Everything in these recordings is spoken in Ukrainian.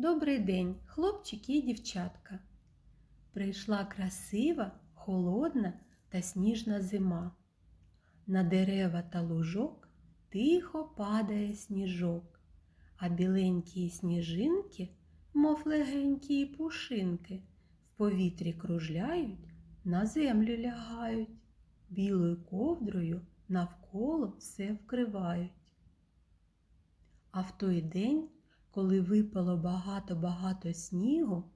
Добрий день, хлопчики і дівчатка. Прийшла красива, холодна та сніжна зима. На дерева та лужок тихо падає сніжок, а біленькі сніжинки, мов легенькі пушинки, в повітрі кружляють, на землю лягають, білою ковдрою навколо все вкривають. А в той день, коли випало багато-багато снігу,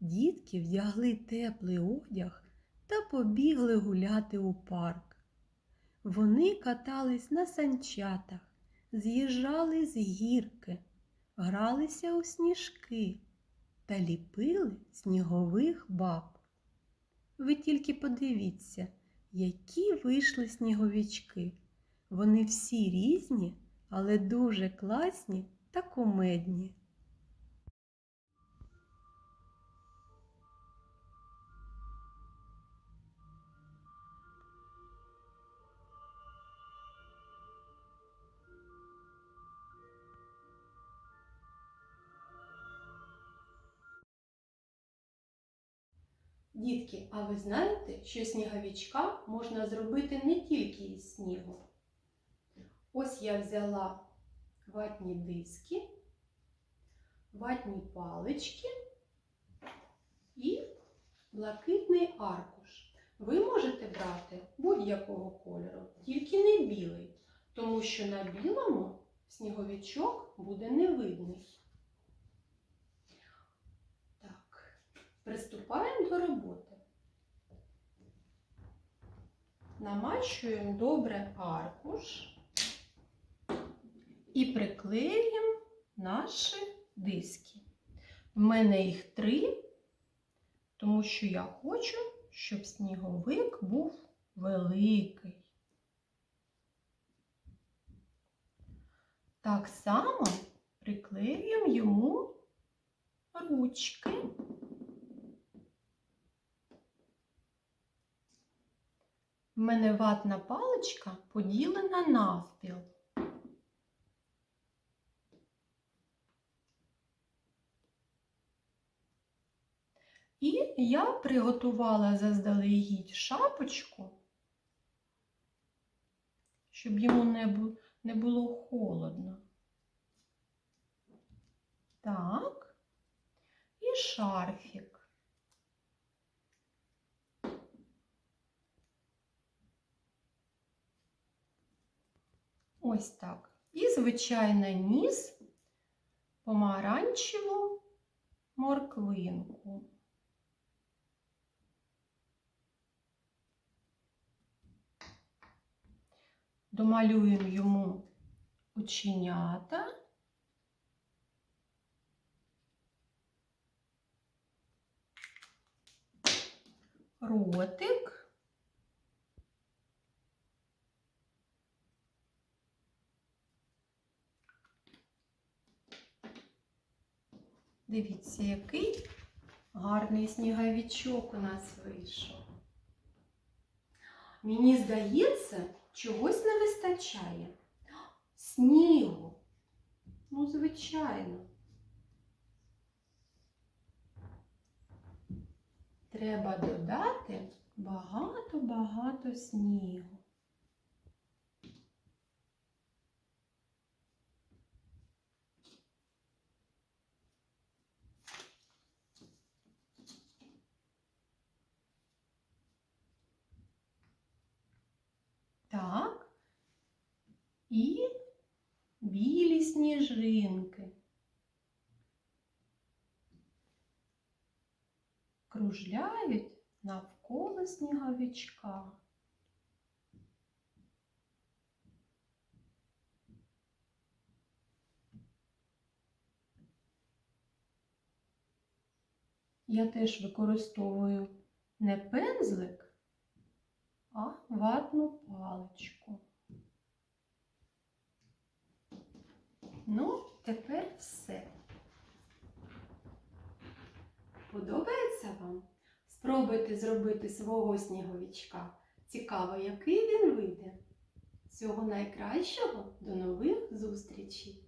дітки вдягли теплий одяг та побігли гуляти у парк. Вони катались на санчатах, з'їжджали з гірки, гралися у сніжки та ліпили снігових баб. Ви тільки подивіться, які вийшли сніговички. Вони всі різні, але дуже класні та кумедні. Дітки, а ви знаєте, що сніговичка можна зробити не тільки із снігу? Ось я взяла ватні диски, ватні палички і блакитний аркуш. Ви можете брати будь-якого кольору, тільки не білий, тому що на білому сніговичок буде не видний. Так, приступаємо до роботи. Намащуємо добре аркуш і приклеїмо наші диски. В мене їх три, тому що я хочу, щоб сніговик був великий. Так само приклеюємо йому ручки. В мене ватна паличка поділена навпіл. І я приготувала заздалегідь шапочку, щоб йому не, бу- не було холодно. Так, і шарфік. Ось так. І, звичайно, ніс помаранчеву морквинку. Домалюємо йому оченята. Ротик. Дивіться, який гарний сніговичок у нас вийшов. Мені здається, чогось не вистачає. Снігу. Ну, звичайно. Треба додати багато-багато снігу. Так. І білі сніжинки. Кружляють навколо сніговичка. Я теж використовую не пензлик, а ватну паличку. Ну, тепер все. Подобається вам? Спробуйте зробити свого сніговичка. Цікаво, який він вийде. Всього найкращого, до нових зустрічей!